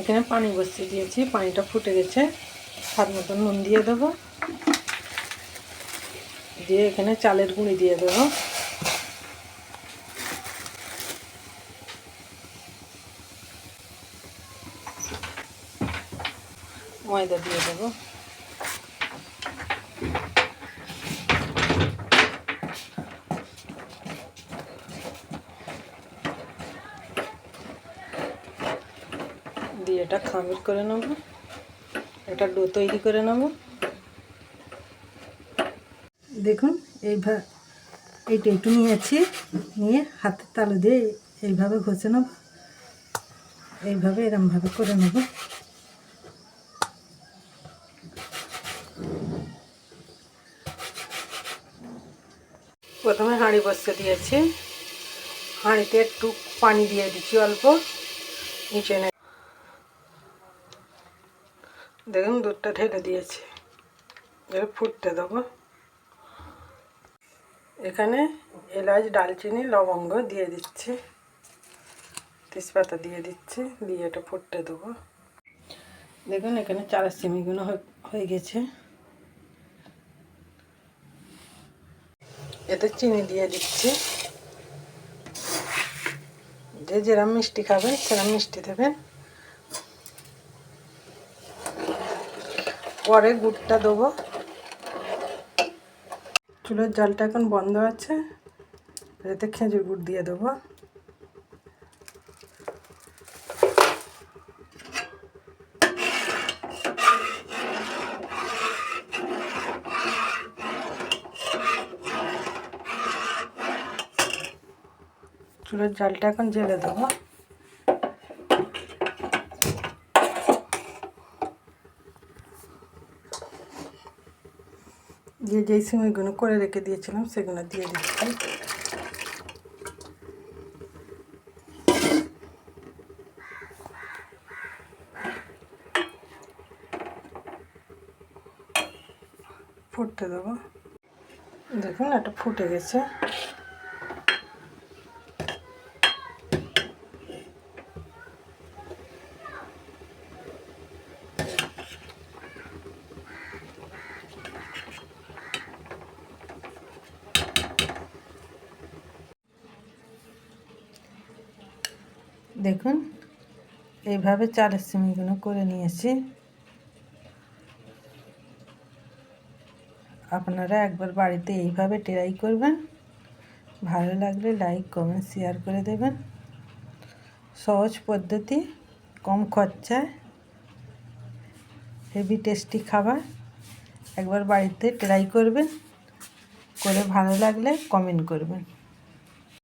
এখানে পানি বসিয়ে দিয়েছি, পানিটা ফুটে গেছে। স্বাদ মতন নুন দিয়ে দেবো। দিয়ে এখানে চালের গুঁড়ি দিয়ে দেবো। ময়দা দিয়ে দেবো। দিয়ে এটা খামির করে নেব। একটা ডো তৈরি করে নেব। দেখুন, এইভাবে এইটা একটু নিয়েছি, নিয়ে হাতের তালু দিয়ে এইভাবে ঘষে নেব। এইভাবে এরমভাবে করে নেব। প্রথমে হাঁড়ি বসতে দিয়েছি। হাঁড়িতে একটু পানি দিয়ে দিচ্ছি অল্প। নিচে দেখুন, দুধটা ঢেলে দিয়েছি। এবার ফুটতে দেবো। এখানে এলাচ, ডালচিনি, লবঙ্গ দিয়ে দিচ্ছি। তেজপাতা দিয়ে দিচ্ছি, দিয়ে এটা ফুটতে দেবো। দেখুন, এখানে চালের সিমিগুলো হয়ে- গেছে। এতে চিনি দিয়ে দিচ্ছি। যে যেরম মিষ্টি খাবেন সেরম মিষ্টি দেবেন। পরে গুড়টা দেবো। চুলোর জলটা এখন বন্ধ আছে, এতে খেজুর গুড় দিয়ে দেবো। চুলোর জলটা এখন জেলে দেবো। দিয়ে যেই সিমিগুলো করে রেখে দিয়েছিলাম, সেগুলো দিয়ে দিচ্ছি। ফুটতে দেবো। দেখুন, এটা ফুটে গেছে। দেখুন, এইভাবে চালের সিমিগুলো করে নিয়েছি। আপনারা একবার বাড়িতে এইভাবে ট্রাই করবেন। ভালো লাগলে লাইক কমেন্ট শেয়ার করে দেবেন। সহজ পদ্ধতি, কম খরচায় হেভি টেস্টি খাবার একবার বাড়িতে ট্রাই করবেন। করে ভালো লাগলে কমেন্ট করবেন।